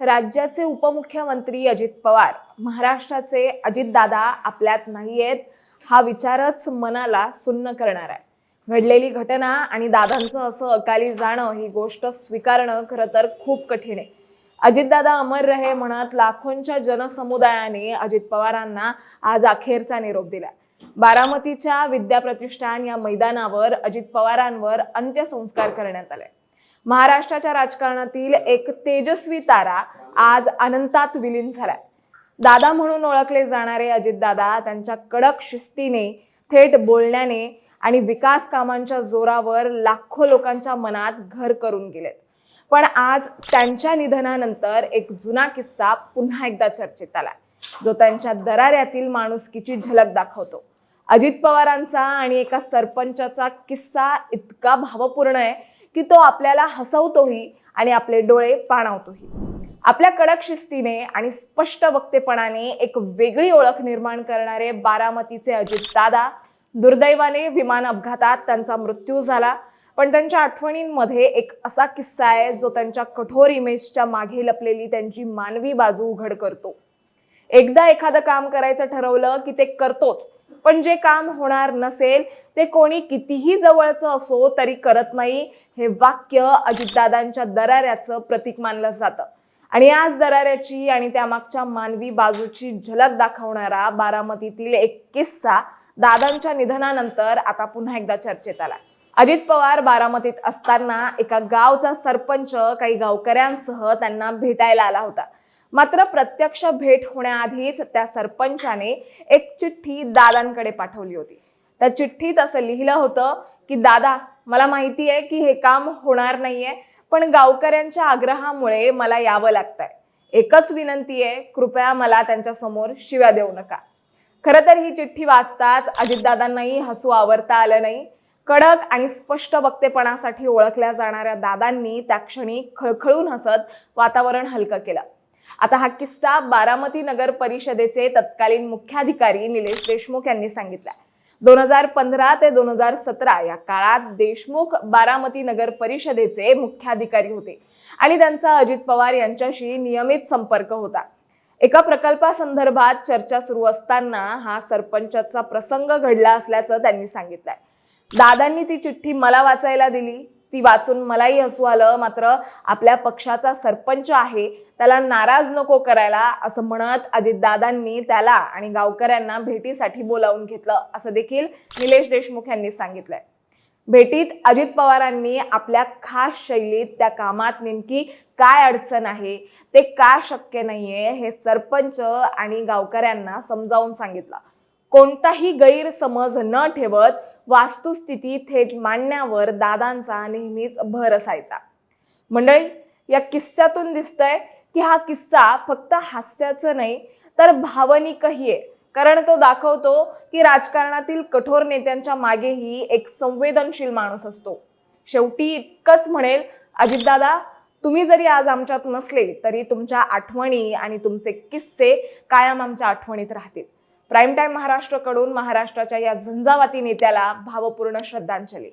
राज्याचे उपमुख्यमंत्री अजित पवार महाराष्ट्राचे अजितदादा आपल्यात नाहीयेत हा विचारच मनाला सुन्न करणार आहे. घडलेली घटना आणि दादांचं असं अकाली जाणं ही गोष्ट स्वीकारणं खरं तर खूप कठीण आहे. अजितदादा अमर रहे म्हणत लाखोंच्या जनसमुदायाने अजित पवारांना आज अखेरचा निरोप दिला बारामतीच्या विद्याप्रतिष्ठान या मैदानावर अजित पवारांवर अंत्यसंस्कार करण्यात आले. महाराष्ट्राच्या राजकारणातील एक तेजस्वी तारा आज अनंतात विलीन झालाय. दादा म्हणून ओळखले जाणारे अजितदादा त्यांच्या कडक शिस्तीने थेट बोलण्याने आणि विकास कामांच्या जोरावर लाखो लोकांच्या मनात घर करून गेलेत. पण आज त्यांच्या निधनानंतर एक जुना किस्सा पुन्हा एकदा चर्चेत आलाय. जो त्यांच्या दराऱ्यातील माणुसकीची झलक दाखवतो. अजित पवारांचा आणि एका सरपंचाचा किस्सा इतका भावपूर्ण आहे की तो आपल्याला हसवतोही आणि आपले डोळे पाणावतोही. आपल्या कडक शिस्तीने आणि स्पष्ट वक्तेपणाने एक वेगळी ओळख निर्माण करणारे बारामतीचे अजित दादा दुर्दैवाने विमान अपघातात त्यांचा मृत्यू झाला. पण त्यांच्या आठवणींमध्ये एक असा किस्सा आहे जो त्यांच्या कठोर इमेजच्या मागे लपलेली त्यांची मानवी बाजू उघड करतो. एकदा एखादं काम करायचं ठरवलं की ते करतोच पण जे काम होणार नसेल ते कोणी कितीही जवळचं असो तरी करत नाही हे वाक्य अजितदादांच्या दराऱ्याचं प्रतीक मानलं जातं. आणि आज दराऱ्याची आणि त्यामागच्या मानवी बाजूची झलक दाखवणारा बारामतीतील एक किस्सा दादांच्या निधनानंतर आता पुन्हा एकदा चर्चेत आला. अजित पवार बारामतीत असताना एका गावचा सरपंच काही गावकऱ्यांसह त्यांना भेटायला आला होता. मात्र प्रत्यक्ष भेट होण्याआधीच त्या सरपंचाने एक चिठ्ठी दादांकडे पाठवली होती. त्या चिठ्ठीत असं लिहिलं होतं की दादा मला माहिती आहे की हे काम होणार नाहीये पण गावकऱ्यांच्या आग्रहामुळे मला यावं लागतंय. एकच विनंती आहे कृपया मला त्यांच्यासमोर शिव्या देऊ नका. खरं तर ही चिठ्ठी वाचताच अजितदादांनाही हसू आवरता आलं नाही. कडक आणि स्पष्ट वक्तेपणासाठी ओळखल्या जाणाऱ्या दादांनी त्या क्षणी खळखळून हसत वातावरण हलकं केलं. आता हा किस्सा बारामती नगर परिषदेचे तत्कालीन मुख्याधिकारी निलेश देशमुख यांनी सांगितला दोन हजार पंधरा ते दोन हजार सतरा या काळात देशमुख बारामती नगर परिषदेचे मुख्याधिकारी होते आणि त्यांचा अजित पवार यांच्याशी नियमित संपर्क होता. एका प्रकल्पासंदर्भात चर्चा सुरू असताना हा सरपंचाचा प्रसंग घडला असल्याचं त्यांनी सांगितलंय. दादांनी ती चिठ्ठी मला वाचायला दिली. ती वाचून मलाही हसू आलं. मात्र आपल्या पक्षाचा सरपंच आहे त्याला नाराज नको करायला असं म्हणत अजितदादांनी त्याला आणि गावकऱ्यांना भेटीसाठी बोलावून घेतलं असं देखील निलेश देशमुख यांनी सांगितलंय. भेटीत अजित पवारांनी आपल्या खास शैलीत त्या कामात नेमकी काय अडचण आहे ते का शक्य नाहीये हे सरपंच आणि गावकऱ्यांना समजावून सांगितलं. कोणताही गैरसमज न ठेवत वास्तुस्थिती थेट मांडण्यावर दादांचा नेहमीच भर असायचा. मंडळी या किस्स्यातून दिसतंय की हा किस्सा फक्त हास्याचं नाही तर भावनिकही आहे. कारण तो दाखवतो की राजकारणातील कठोर नेत्यांच्या मागेही एक संवेदनशील माणूस असतो. शेवटी इतकंच म्हणेल अजितदादा तुम्ही जरी आज आमच्यात नसले तरी तुमच्या आठवणी आणि तुमचे किस्से कायम आमच्या आठवणीत राहतील. प्राईम टाईम महाराष्ट्राकडून महाराष्ट्राच्या या झंझावाती नेत्याला भावपूर्ण श्रद्धांजली.